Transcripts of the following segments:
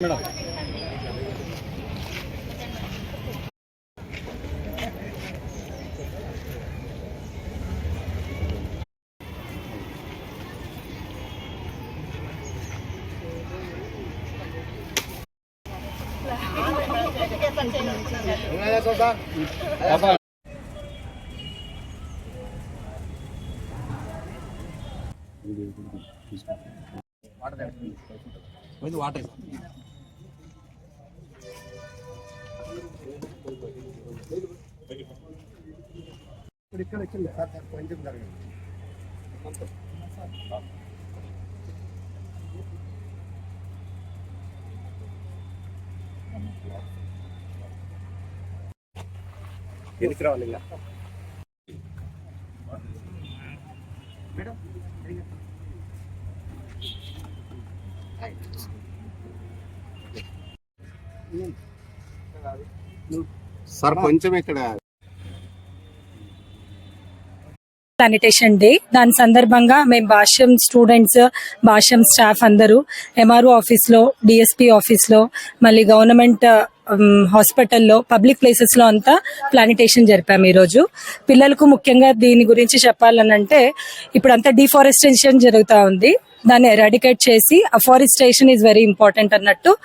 Mira. Water ఇక్కడ ఇక్కడ sir sir కొంచెం జరగండి వెనక్కి రావాలి ఇంకా. సార్ కొంచెం ఇక్కడ శానిటేషన్ డే దాని సందర్భంగా మేము భాష్యం స్టూడెంట్స్ భాష్యం స్టాఫ్ అందరూ ఎంఆర్ఓ ఆఫీస్లో డిఎస్పీ ఆఫీస్లో మళ్ళీ గవర్నమెంట్ హాస్పిటల్లో పబ్లిక్ ప్లేసెస్లో అంతా ప్లానిటేషన్ జరిపాము ఈరోజు. పిల్లలకు ముఖ్యంగా దీని గురించి చెప్పాలనంటే ఇప్పుడు అంతా డిఫారెస్టేషన్ జరుగుతూ ఉంది. దాన్ని ఎరాడికేట్ చేసి అఫారెస్టేషన్ ఈజ్ వెరీ ఇంపార్టెంట్ అన్నట్టు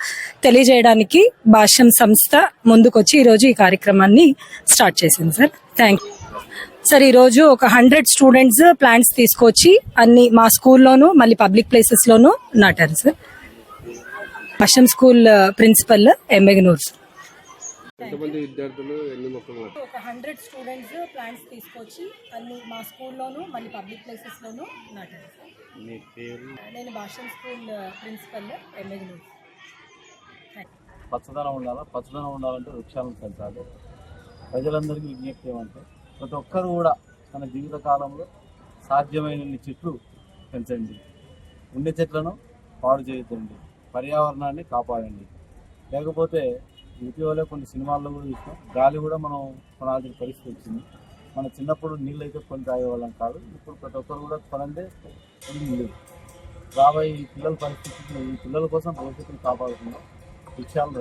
తెలియజేయడానికి భాష్యం సంస్థ ముందుకొచ్చి ఈరోజు ఈ కార్యక్రమాన్ని స్టార్ట్ చేసింది సార్. Thank you. సార్ ఈరోజు ఒక హండ్రెడ్ స్టూడెంట్స్ ప్లాంట్స్ తీసుకొచ్చి అన్ని మా స్కూల్లోనూ మళ్ళీ పబ్లిక్ ప్లేసెస్లోనూ నాటారు సార్. అషం స్కూల్ ప్రిన్సిపల్ ఎంతమంది విద్యార్థులు ఎన్ని మొక్కలు నాటారు? ఒక హండ్రెడ్ స్టూడెంట్స్ ప్లాంట్స్ తీసుకొచ్చి అన్ని మా స్కూల్లోను మళ్ళీ పబ్లిక్ ప్లేసెస్ లోను నాటారు మీ పేరు? నేను భాషం స్కూల్ ప్రిన్సిపల్ ఎంబెగనూర్ పచ్చదనం ఉండాలా? పచ్చదనం ఉండాలంటే వృక్షాలను పెంచాలి ప్రజలందరికీ విజ్ఞప్తి ఏమంటే ప్రతి ఒక్కరు కూడా తన జీవిత కాలంలో సాధ్యమైన చెట్లు పెంచండి. ఉండే చెట్లను పాడు చేయొద్దండి పర్యావరణాన్ని కాపాడండి. లేకపోతే ఇటీవలే కొన్ని సినిమాల్లో కూడా చూసినాం. గాలి కూడా మనం కొనాల్సిన పరిస్థితి వచ్చింది. మన చిన్నప్పుడు నీళ్ళు అయితే కొని తాగేవాళ్ళం కాదు. ఇప్పుడు ప్రతి ఒక్కరు కూడా కొనందే నీళ్ళు. రాబోయే ఈ పిల్లల పరిస్థితి ఈ పిల్లల కోసం భవిష్యత్తును కాపాడుతున్నాం విషయాలు